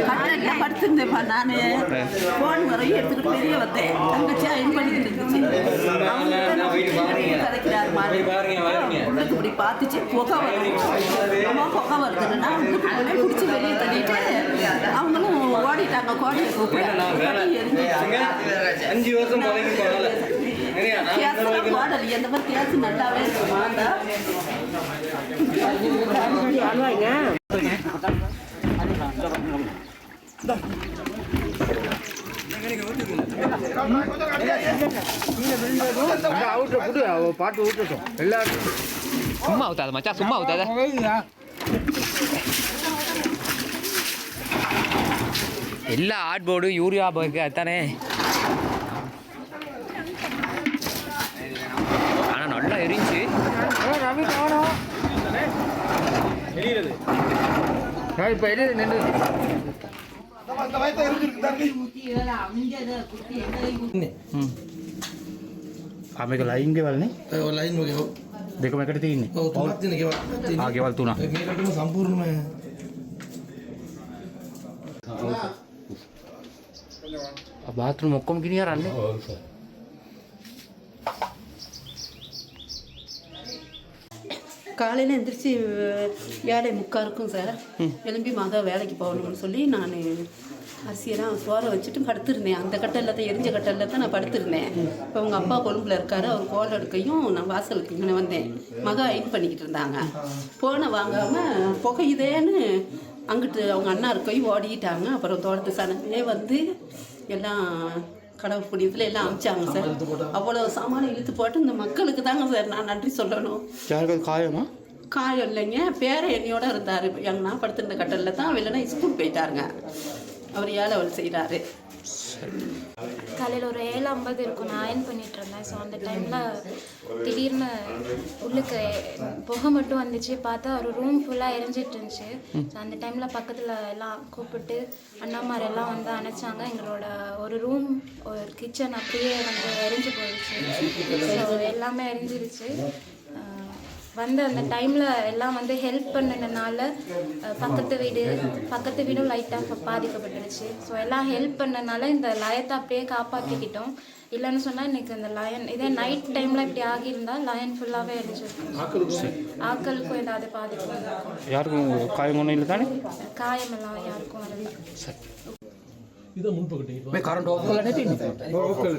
கட்டல படுத்திருந்தேன்ப்பா வரையும் வெளியே வந்தேன் தங்கச்சி அயன் பண்ணிட்டு இருந்துச்சு அவங்க கதைக்கிறாரு இப்படி பார்த்துச்சு புகை அம்மா புகை வருதுன்னா பிடிச்சி வெளியே தள்ளிட்டு அவங்களும் ஓடிட்டாங்க அஞ்சு வருஷம் பாட்டு விட்டுட்டோம் எல்லாரும் சும்மா ஊத்தாத மச்சா சும்மா ஊத்தாத எல்லா ஆட் போர்டு யூரியா போய்க்கு அதுதானே எரியுறது இப்போ எரியுது நின்று ఆమెకు లైన్ గెవాలి లైన్ దిగం ఎక్కడ తీయండి గెవాలి తూనా సంపూర్ణమే బాత్రూమ్ మొక్కం కినియారా అండి காலையில் எந்திரிச்சு வேலை முக்கா இருக்கும் சார் எழும்பி மக வேலைக்கு போகணும்னு சொல்லி நான் அரிசியெல்லாம் சோற வச்சுட்டு படுத்திருந்தேன். அந்த கட்டலில் தான் எரிஞ்ச கட்டலில் தான் நான் படுத்திருந்தேன். இப்போ அவங்க அப்பா கொழும்புல இருக்காரு. அவர் கோல் எடுக்கையும் நான் வாசலுக்கு இங்கே வந்தேன். மக அயன் பண்ணிக்கிட்டு இருந்தாங்க. போனை வாங்காமல் புகையுதேன்னு அங்கிட்டு அவங்க அண்ணா இருக்கையும் ஓடிட்டாங்க. அப்புறம் தோட்டத்து சனமே வந்து எல்லாம் கடவுள் புண்ணியத்தில் எல்லாம் அமிச்சாங்க சார். அவ்வளோ சாமானம் இழுத்து போட்டு இந்த மக்களுக்கு தாங்க சார் நான் நன்றி சொல்லணும். யாருக்காவது காயமா? காயம் இல்லைங்க. பேர என்னையோட இருந்தார். எங்கன்னா படுத்துருந்த கட்டலில் தான் வெளில ஸ்கூல் போயிட்டாருங்க. அவர் ஏழை அவள் செய்கிறாரு காலையில் ஒரு ஏழு ஐம்பது இருக்கும். நான் அயன் பண்ணிட்டு இருந்தேன். ஸோ அந்த டைமில் திடீர்னு உள்ளுக்கு புகை மட்டும் வந்துச்சு. பார்த்தா ஒரு ரூம் ஃபுல்லாக எரிஞ்சிட்டு இருந்துச்சு. ஸோ அந்த டைமில் பக்கத்தில் எல்லாம் கூப்பிட்டு அண்ணாமார் எல்லாம் வந்து அணைச்சாங்க. எங்களோட ஒரு ரூம் ஒரு கிச்சன் அப்படியே வந்து எரிஞ்சு போயிடுச்சு. ஸோ எல்லாமே எரிஞ்சிருச்சு. வந்து அந்த டைமில் எல்லாம் வந்து ஹெல்ப் பண்ணினனால பக்கத்து வீடு பக்கத்து வீடும் லைட்டாக பாதிக்கப்பட்டுருச்சு. ஸோ எல்லாம் ஹெல்ப் பண்ணனால இந்த லயத்தை அப்படியே காப்பாற்றிக்கிட்டோம் இல்லைன்னு சொன்னால் இன்றைக்கி அந்த லயன் இதே நைட் டைமில் இப்படி ஆகியிருந்தால் லயன் ஃபுல்லாகவே அடிச்சிருக்கும். ஆக்களுக்கும் ஏதாவது பாதிப்பு. யாருக்கும் காயம் ஒன்றும் இல்லை தானே? காயமெல்லாம் யாருக்கும் வரல. இதை முன்பக்கிட்டீங்க கரண்ட் ஓக்கல் ஓக்கல்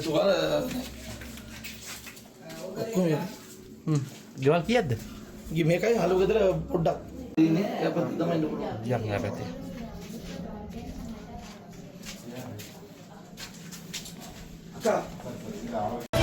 තුවාල ඔක්කොම ගෙවල් කියද්ද මේකයි හලු ගෙදර පොඩ්ඩක්. ඉන්නේ ඒ පැත්තේ තමයි ඉන්න පුළුවන් යන්න පැත්තේ අක්කා